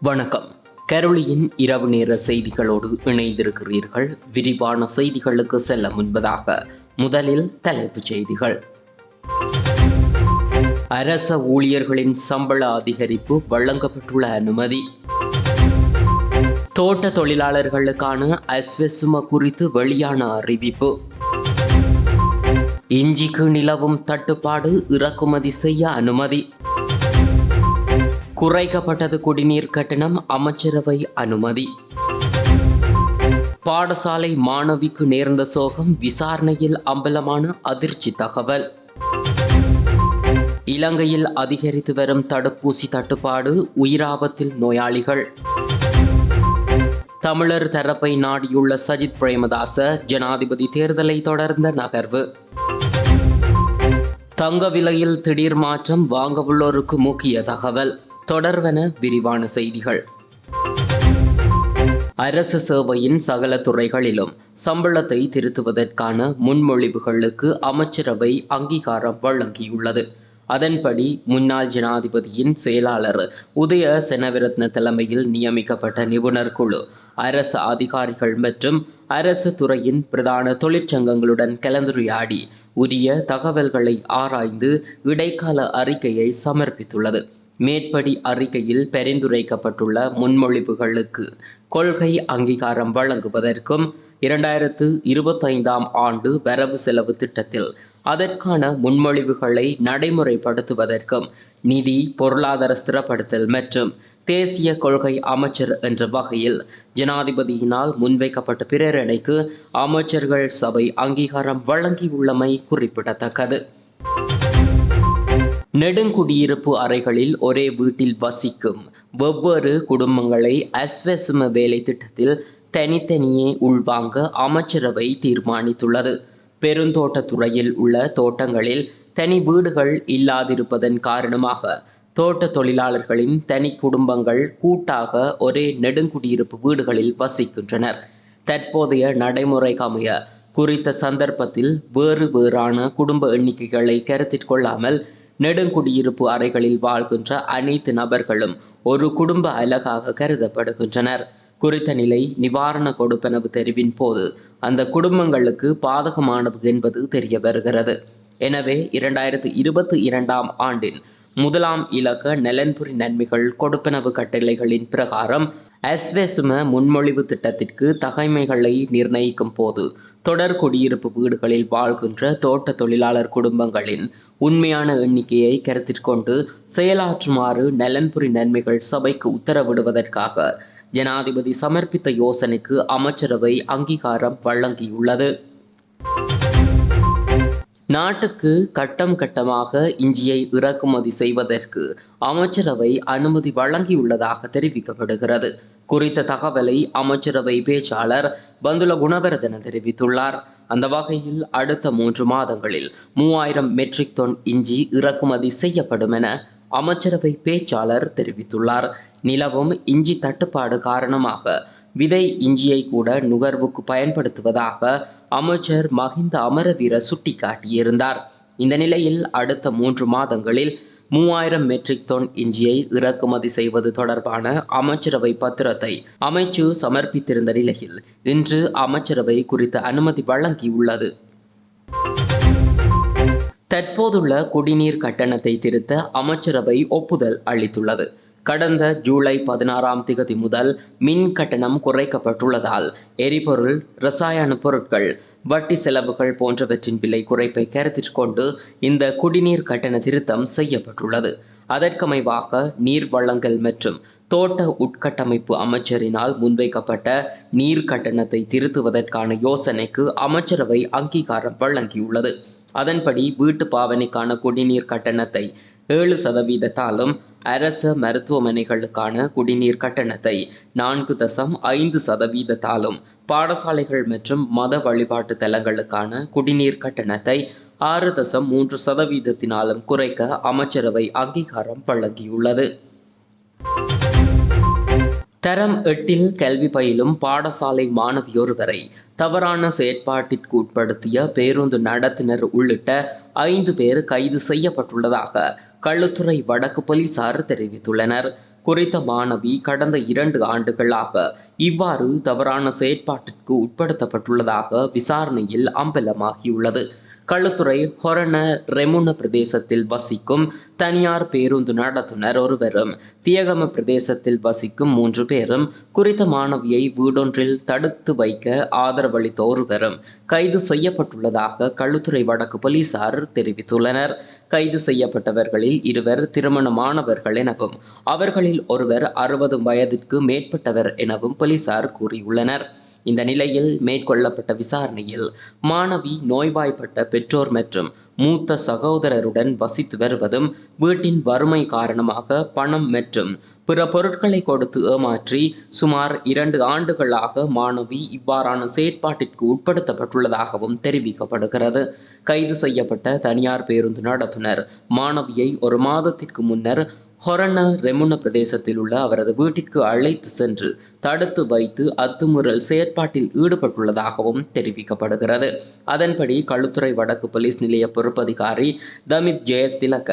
வணக்கம். கரோலியின் இரவு நேர செய்திகளோடு இணைந்திருக்கிறீர்கள். விரிவான செய்திகளுக்கு செல்ல முன்பதாக முதலில் தலைப்புச் செய்திகள். அரச ஊழியர்களின் சம்பள அதிகரிப்பு வழங்கப்பட்டுள்ள அனுமதி. தோட்ட தொழிலாளர்களுக்கான அஸ்வெசும குறித்து வெளியான அறிவிப்பு. இஞ்சிக்கு நிலவும் தட்டுப்பாடு இறக்குமதி செய்ய அனுமதி. குறைக்கப்பட்டது குடிநீர் கட்டணம் அமைச்சரவை அனுமதி. பாடசாலை மாணவிக்கு நேர்ந்த சோகம் விசாரணையில் அம்பலமான அதிர்ச்சி தகவல். இலங்கையில் அதிகரித்து வரும் தடுப்பூசி தட்டுப்பாடு உயிராபத்தில் நோயாளிகள். தமிழர் தரப்பை நாடியுள்ள சஜித் பிரேமதாச ஜனாதிபதி தேர்தலை தொடர்ந்த நகர்வு. தங்க விலையில் திடீர் மாற்றம் வாங்கவுள்ளோருக்கு முக்கிய தகவல். தொடர்வன விரிவான செய்திகள். அரசு சேவையின் சகல துறைகளிலும் சம்பளத்தை திருத்துவதற்கான முன்மொழிவுகளுக்கு அமைச்சரவை அங்கீகாரம் வழங்கியுள்ளது. அதன்படி முன்னாள் ஜனாதிபதியின் செயலாளர் உதய செனவிரத்ன தலைமையில் நியமிக்கப்பட்ட நிபுணர் குழு அரசு அதிகாரிகள் மற்றும் அரசு துறையின் பிரதான தொழிற்சங்கங்களுடன் கலந்துரையாடி உரிய தகவல்களை ஆராய்ந்து இடைக்கால அறிக்கையை சமர்ப்பித்துள்ளது. மேற்படி அறிக்கையில் பரிந்துரைக்கப்பட்டுள்ள முன்மொழிவுகளுக்கு கொள்கை அங்கீகாரம் வழங்குவதற்கும் இரண்டாயிரத்து இருபத்தைந்தாம் ஆண்டு வரவு செலவு திட்டத்தில் அதற்கான முன்மொழிவுகளை நடைமுறைப்படுத்துவதற்கும் நிதி பொருளாதார ஸ்திரப்படுத்தல் மற்றும் தேசிய கொள்கை அமைச்சர் என்ற வகையில் ஜனாதிபதியினால் முன்வைக்கப்பட்ட பிரேரணைக்கு அமைச்சர்கள் சபை அங்கீகாரம் வழங்கியுள்ளமை குறிப்பிடத்தக்கது. நெடுங்குடியிருப்பு அறைகளில் ஒரே வீட்டில் வசிக்கும் வெவ்வேறு குடும்பங்களை அஸ்வசும வேலை திட்டத்தில் தனித்தனியே உள்வாங்க அமைச்சரவை தீர்மானித்துள்ளது. பெருந்தோட்டத்துறையில் உள்ள தோட்டங்களில் தனி வீடுகள் இல்லாதிருப்பதன் காரணமாக தோட்ட தொழிலாளர்களின் தனி குடும்பங்கள் கூட்டாக ஒரே நெடுங்குடியிருப்பு வீடுகளில் வசிக்கின்றனர். தற்போதைய நடைமுறைக்கமைய குறித்த சந்தர்ப்பத்தில் வேறு வேறான குடும்ப எண்ணிக்கைகளை கருத்தில் கொள்ளாமல் நெடுங்குடியிருப்பு அறைகளில் வாழ்கின்ற அனைத்து நபர்களும் ஒரு குடும்ப அலகாக கருதப்படுகின்றனர். குறித்த நிலை நிவாரண கொடுப்பனவு தெரிவின் போது அந்த குடும்பங்களுக்கு பாதகமானது என்பது தெரிய வருகிறது. எனவே இரண்டாயிரத்து இருபத்தி இரண்டாம் ஆண்டின் முதலாம் இலக்க நலன்புரி நன்மைகள் கொடுப்பனவு கட்டளைகளின் பிரகாரம் அஸ்வெசும முன்மொழிவு திட்டத்திற்கு தகைமைகளை நிர்ணயிக்கும் போது தொடர் குடியிருப்பு வீடுகளில் வாழ்கின்ற தோட்ட தொழிலாளர் குடும்பங்களின் உண்மையான எண்ணிக்கையை கருத்திற்கொண்டு செயலாற்றுமாறு நலன்புரி நன்மைகள் சபைக்கு உத்தரவிடுவதற்காக ஜனாதிபதி சமர்ப்பித்த யோசனைக்கு அமைச்சரவை அங்கீகாரம் வழங்கியுள்ளது. நாட்டுக்கு கட்டம் கட்டமாக இஞ்சியை இறக்குமதி செய்வதற்கு அமைச்சரவை அனுமதி வழங்கியுள்ளதாக தெரிவிக்கப்படுகிறது. குறித்த தகவலை அமைச்சரவை பேச்சாளர் பந்துல குணவர்தன தெரிவித்துள்ளார். அந்த வகையில் அடுத்த மூன்று மாதங்களில் மூவாயிரம் மெட்ரிக் டன் இஞ்சி இறக்குமதி செய்யப்படும் என அமைச்சரவை பேச்சாளர் தெரிவித்துள்ளார். நிலவும் இஞ்சி தட்டுப்பாடு காரணமாக விதை இஞ்சியை கூட நுகர்வுக்கு பயன்படுத்துவதாக அமைச்சர் மஹிந்த அமரவீர சுட்டிக்காட்டியிருந்தார். இந்த நிலையில் அடுத்த மூன்று மாதங்களில் மூவாயிரம் மெட்ரிக் டன் இஞ்சியை இறக்குமதி செய்வது தொடர்பான அமைச்சரவை பத்திரத்தை அமைச்சு சமர்ப்பித்திருந்த நிலையில் இன்று அமைச்சரவை குறித்த அனுமதி வழங்கியுள்ளது. தற்போதுள்ள குடிநீர் கட்டணத்தை திருத்த அமைச்சரவை ஒப்புதல் அளித்துள்ளது. கடந்த ஜூலை பதினாறாம் திகதி முதல் மின் கட்டணம் குறைக்கப்பட்டுள்ளதால் எரிபொருள் ரசாயன பொருட்கள் வட்டி செலவுகள் போன்றவற்றின் விலை குறைப்பை கருத்தில் கொண்டு இந்த குடிநீர் கட்டண திருத்தம் செய்யப்பட்டுள்ளது. அதற்கமைவாக நீர் வழங்கல் மற்றும் தோட்ட உட்கட்டமைப்பு அமைச்சரினால் முன்வைக்கப்பட்ட நீர் கட்டணத்தை திருத்துவதற்கான யோசனைக்கு அமைச்சரவை அங்கீகாரம் வழங்கியுள்ளது. அதன்படி வீட்டு பாவனைக்கான குடிநீர் கட்டணத்தை ஏழு சதவீதத்தாலும் அரச மருத்துவமனைகளுக்கான குடிநீர் கட்டணத்தை நான்கு தசம் ஐந்து சதவீதத்தாலும் பாடசாலைகள் மற்றும் மத வழிபாட்டு தலங்களுக்கான குடிநீர் கட்டணத்தை ஆறு தசம் மூன்று சதவீதத்தினாலும் குறைக்க அமைச்சரவை அங்கீகாரம் வழங்கியுள்ளது. தரம் எட்டில் கல்வி பயிலும் பாடசாலை மாணவியொருவரை தவறான செயற்பாட்டிற்கு உட்படுத்திய பேருந்து நடத்தினர் உள்ளிட்ட ஐந்து பேர் கைது செய்யப்பட்டுள்ளதாக களுத்துறை வடக்கு போலீசார் தெரிவித்துள்ளனர். குறித்த மாணவி கடந்த இரண்டு ஆண்டுகளாக இவ்வாறு தவறான செயற்பாட்டிற்கு உட்படுத்தப்பட்டுள்ளதாக விசாரணையில் அம்பலமாகியுள்ளது. களுத்துறை ஹொரண ரெமுன பிரதேசத்தில் வசிக்கும் தனியார் பேருந்து நடத்துனர் ஒருவரும் தியகம பிரதேசத்தில் வசிக்கும் மூன்று பேரும் குறித்த மாணவியை வீடொன்றில் தடுத்து வைக்க ஆதரவளித்த ஒருவரும் கைது செய்யப்பட்டுள்ளதாக களுத்துறை வடக்கு போலீசார் தெரிவித்துள்ளனர். கைது செய்யப்பட்டவர்களில் இருவர் திருமணமானவர்கள் எனவும் அவர்களில் ஒருவர் அறுபது வயதிற்கு மேற்பட்டவர் எனவும் போலீசார் கூறியுள்ளனர். இந்த நிலையில் மேற்கொள்ளப்பட்ட விசாரணையில் மாணவி நோய்வாய்ப்பட்ட பெற்றோர் மற்றும் மூத்த சகோதரருடன் வசித்து வருவதும் வீட்டின் வறுமை காரணமாக பணம் மற்றும் பிற பொருட்களை கொடுத்து ஏமாற்றி சுமார் இரண்டு ஆண்டுகளாக மாணவி இவ்வாறான செயற்பாட்டிற்கு உட்படுத்தப்பட்டுள்ளதாகவும் தெரிவிக்கப்படுகிறது. கைது செய்யப்பட்ட தனியார் பேருந்து நடத்துனர் மாணவியை ஒரு மாதத்திற்கு முன்னர் ஹொரண ரெமுன பிரதேசத்தில் உள்ள அவரது வீட்டிற்கு அழைத்து சென்று தடுத்து வைத்து அத்துமுறல் செயற்பாட்டில் ஈடுபட்டுள்ளதாகவும் தெரிவிக்கப்படுகிறது. அதன்படி களுத்துறை வடக்கு போலீஸ் நிலைய பொறுப்பதிகாரி தமித் ஜெயஸ் திலக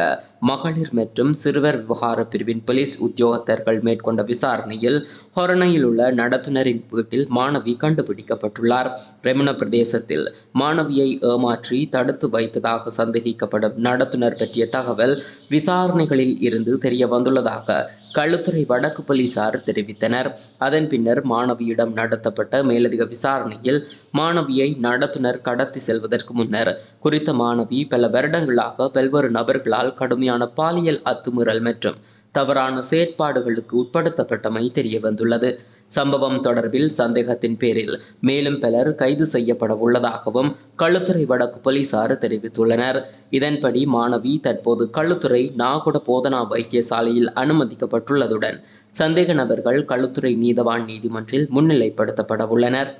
மகளிர் மற்றும் சிறுவர் விவகார பிரிவின் போலீஸ் உத்தியோகத்தர்கள் மேற்கொண்ட விசாரணையில் ஹொரணையில் உள்ள நடத்துனரின் வீட்டில் மாணவி கண்டுபிடிக்கப்பட்டுள்ளார். ரெமுன பிரதேசத்தில் மாணவியை ஏமாற்றி தடுத்து வைத்ததாக சந்தேகிக்கப்படும் நடத்துனர் பற்றிய தகவல் விசாரணைகளில் இருந்து தெரிய வந்துள்ளதாக களுத்துறை வடக்கு போலீசார் தெரிவித்தனர். அதன் பின்னர் மாணவியிடம் நடத்தப்பட்ட மேலதிக விசாரணையில் மாணவியை நடத்துனர் கடத்தி செல்வதற்கு முன்னர் குறித்த மாணவி பல வருடங்களாக பல்வேறு நபர்களால் கடுமையான பாலியல் அத்துமீறல் மற்றும் தவறான செயற்பாடுகளுக்கு உட்படுத்தப்பட்டமை தெரிய வந்துள்ளது. சம்பவம் தொடர்பில் சந்தேகத்தின் பேரில் மேலும் பலர் கைது செய்யப்பட உள்ளதாகவும் களுத்துறை வடக்கு போலீசார் தெரிவித்துள்ளனர். இதன்படி மாணவி தற்போது களுத்துறை நாகுட போதனா வைத்தியசாலையில் அனுமதிக்கப்பட்டுள்ளதுடன் சந்தேக நபர்கள் களுத்துறை நீதவான் நீதிமன்றில் முன்னிலைப்படுத்தப்பட உள்ளனர்.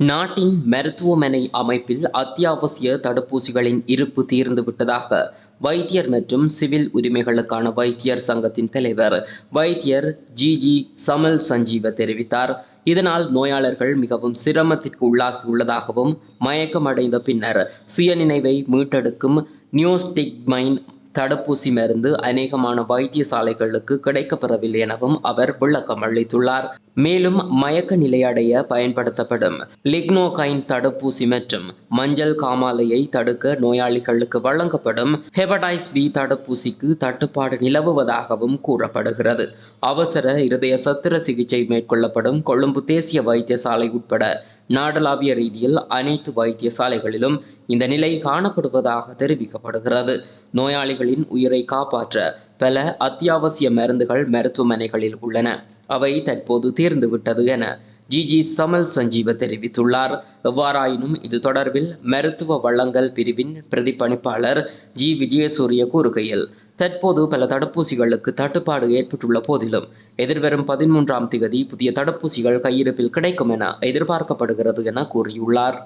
நாட்டின் மருத்துவமனை அமைப்பில் அத்தியாவசிய தடுப்பூசிகளின் இருப்பு தீர்ந்து விட்டதாக வைத்தியர் மற்றும் சிவில் உரிமைகளுக்கான வைத்தியர் சங்கத்தின் தலைவர் வைத்தியர் ஜி ஜி சமல் சஞ்சீவ தெரிவித்தார். இதனால் நோயாளர்கள் மிகவும் சிரமத்திற்கு உள்ளாகியுள்ளதாகவும் மயக்கமடைந்த பின்னர் சுயநினைவை மீட்டெடுக்கும் நியோஸ்டிக்மைன் தடுப்பூசி மருந்து அநேகமான வைத்தியசாலைகளுக்கு கிடைக்கப்பெறவில்லை எனவும் அவர் விளக்கம் அளித்துள்ளார். மேலும் மயக்க நிலையடைய பயன்படுத்தப்படும் லிக்னோகைன் தடுப்பூசி மற்றும் மஞ்சள் காமாலையை தடுக்க நோயாளிகளுக்கு வழங்கப்படும் ஹெபடைஸ் பி தடுப்பூசிக்கு தட்டுப்பாடு நிலவுவதாகவும் கூறப்படுகிறது. அவசர இருதய சத்திர சிகிச்சை மேற்கொள்ளப்படும் கொழும்பு தேசிய வைத்தியசாலை உட்பட நாடளாவிய ரீதியில் அனைத்து வைத்தியசாலைகளிலும் இந்த நிலை காணப்படுவதாக தெரிவிக்கப்படுகிறது. நோயாளிகளின் உயிரை காப்பாற்ற பல அத்தியாவசிய மருந்துகள் மருத்துவமனைகளில் உள்ளன. அவை தற்போது தீர்ந்துவிட்டது என ஜிஜி சமல் சஞ்சீவ தெரிவித்துள்ளார். எவ்வாறாயினும் இது தொடர்பில் மருத்துவ வளங்கள் பிரிவின் பிரதிப்பணிப்பாளர் ஜி. விஜயசூரிய கூறுகையில் தற்போது பல தடுப்பூசிகளுக்கு தட்டுப்பாடு ஏற்பட்டுள்ள போதிலும் எதிர்வரும் பதிமூன்றாம் திகதி புதிய தடுப்பூசிகள் கையிருப்பில் கிடைக்கும் என எதிர்பார்க்கப்படுகிறது என கூறியுள்ளார்.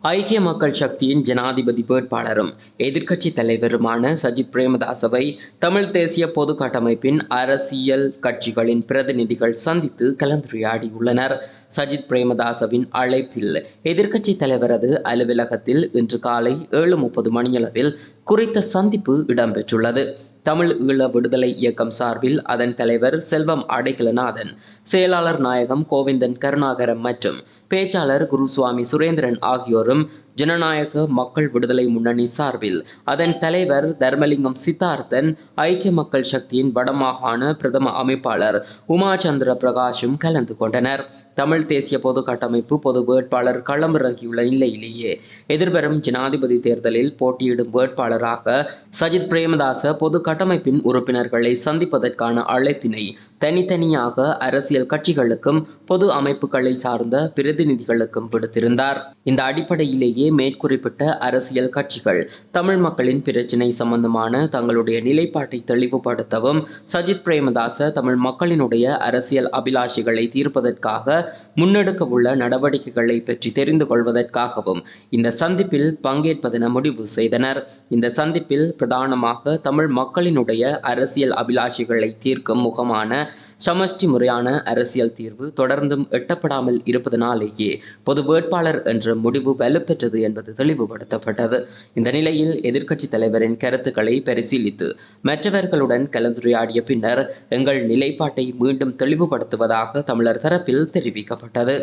ஐக்கிய மக்கள் சக்தியின் ஜனாதிபதி வேட்பாளரும் எதிர்க்கட்சி தலைவருமான சஜித் பிரேமதாசவை தமிழ் தேசிய பொது கட்டமைப்பின் அரசியல் கட்சிகளின் பிரதிநிதிகள் சந்தித்து கலந்துரையாடியுள்ளனர். சஜித் பிரேமதாசவின் அழைப்பில் எதிர்க்கட்சி தலைவரது அலுவலகத்தில் இன்று காலை ஏழு முப்பது மணியளவில் குறித்த சந்திப்பு இடம்பெற்றுள்ளது. தமிழ் ஈழ விடுதலை இயக்கம் சார்பில் அதன் தலைவர் செல்வம் அடைக்கலநாதன் செயலாளர் நாயகம் கோவிந்தன் கருணாகரம் மற்றும் பேச்சாளர் குருசுவாமி சுரேந்திரன் ஆகியோரும் ஜனநாயக மக்கள் விடுதலை முன்னணி சார்பில் அதன் தலைவர் தர்மலிங்கம் சித்தார்த்தன் ஐக்கிய மக்கள் சக்தியின் வடமாகாண பிரதம அமைப்பாளர் உமாச்சந்திர பிரகாஷும் கலந்து கொண்டனர். தமிழ் தேசிய பொது கட்டமைப்பு பொது வேட்பாளர் களமிறங்கியுள்ள நிலையிலேயே எதிர்வரும் ஜனாதிபதி தேர்தலில் போட்டியிடும் வேட்பாளராக சஜித் பிரேமதாச பொது கட்டமைப்பின் உறுப்பினர்களை சந்திப்பதற்கான அழைப்பினை தனித்தனியாக அரசியல் கட்சிகளுக்கும் பொது அமைப்புகளை சார்ந்த பிரதிநிதிகளுக்கும் விடுத்திருந்தார் இந்த அடிப்படையிலேயே மேற்குறிப்பிட்ட அரசியல் கட்சிகள் தமிழ் மக்களின் பிரச்சினை சம்பந்தமான தங்களுடைய நிலைப்பாட்டை தெளிவுபடுத்தவும் சஜித் பிரேமதாச தமிழ் மக்களினுடைய அரசியல் அபிலாஷைகளை தீர்ப்பதற்காக முன்னெடுக்க உள்ள நடவடிக்கைகளை பற்றி தெரிந்து கொள்வதற்காகவும் இந்த சந்திப்பில் பங்கேற்பதென முடிவு செய்தனர். இந்த சந்திப்பில் பிரதானமாக தமிழ் மக்களினுடைய அரசியல் அபிலாஷைகளை தீர்க்கும் முகமான சமஷ்டி முறையான அரசியல் தீர்வு தொடர்ந்தும் எட்டப்படாமல் இருப்பதனாலேயே பொது வேட்பாளர் என்ற முடிவு வலுப்பெற்றது என்பது தெளிவுபடுத்தப்பட்டது. இந்த நிலையில் எதிர்க்கட்சித் தலைவரின் கருத்துக்களை பரிசீலித்து மற்றவர்களுடன் கலந்துரையாடிய பின்னர் எங்கள் நிலைப்பாட்டை மீண்டும் தெளிவுபடுத்துவதாக தமிழர் தரப்பில் தெரிவிக்கப்பட்டது.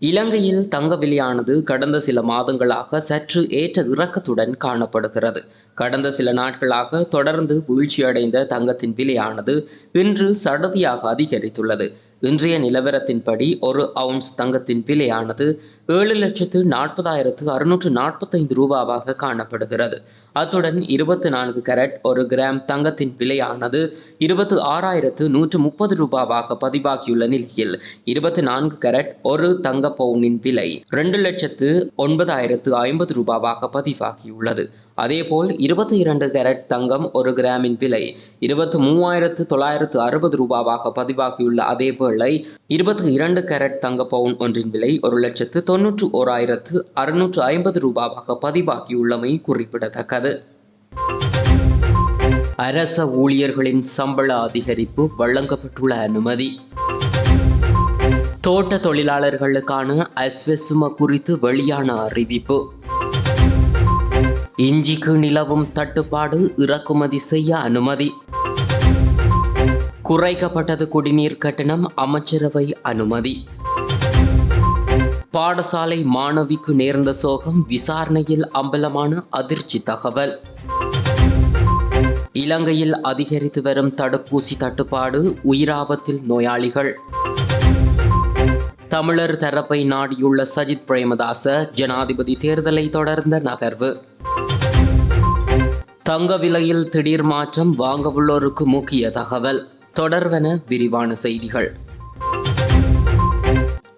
இலங்கையில் தங்க விலையானது கடந்த சில மாதங்களாக சற்று ஏற்ற இறக்கத்துடன் காணப்படுகிறது. கடந்த சில நாட்களாக தொடர்ந்து வீழ்ச்சியடைந்த தங்கத்தின் விலையானது இன்று சடதியாக அதிகரித்துள்ளது. இன்றைய நிலவரத்தின்படி ஒரு அவுன்ஸ் தங்கத்தின் விலையானது ஏழு லட்சத்து நாற்பதாயிரத்து அறுநூற்று நாற்பத்தைந்து ரூபாவாக காணப்படுகிறது. அத்துடன் இருபத்தி நான்கு கேரட் ஒரு கிராம் தங்கத்தின் விலையானது இருபத்து ஆறாயிரத்து நூற்று முப்பது ரூபாவாக பதிவாகியுள்ள நிலையில் இருபத்தி நான்கு கேரட் ஒரு தங்க பவுனின் விலை ரெண்டு லட்சத்து ஒன்பதாயிரத்து ஐம்பது ரூபாவாக பதிவாகியுள்ளது. அதேபோல் இருபத்தி இரண்டு கேரட் தங்கம் ஒரு கிராமின் விலை இருபத்தி மூவாயிரத்து தொள்ளாயிரத்து அறுபது ரூபாவாக பதிவாகியுள்ள அதேவேளை இருபத்தி இரண்டு கேரட் தங்க பவுன் ஒன்றின் விலை ஒரு லட்சத்து தொன்னூற்று ஓராயிரத்து அறுநூற்று ஐம்பது ரூபாவாக பதிவாகியுள்ளமை குறிப்பிடத்தக்கது. அரச ஊழியர்களின் சம்பள அதிகரிப்பு வழங்கப்பட்டுள்ள அனுமதி. தோட்ட தொழிலாளர்களுக்கான அஸ்வெசும குறித்து வெளியான அறிவிப்பு. இஞ்சிக்கு நிலவும் தட்டுப்பாடு இறக்குமதி செய்ய அனுமதி. குறைக்கப்பட்டது குடிநீர் கட்டணம் அமைச்சரவை அனுமதி. பாடசாலை மாணவிக்கு நேர்ந்த சோகம் விசாரணையில் அம்பலமான அதிர்ச்சி தகவல். இலங்கையில் அதிகரித்து வரும் தடுப்பூசி தட்டுப்பாடு உயிராபத்தில் நோயாளிகள். தமிழர் தரப்பை நாடியுள்ள சஜித் பிரேமதாச ஜனாதிபதி தேர்தலை தொடர்ந்த நகர்வு. தங்க விலையில் திடீர் மாற்றம் வாங்கவுள்ளோருக்கு முக்கிய தகவல். தொடர்வன விரிவான செய்திகள்.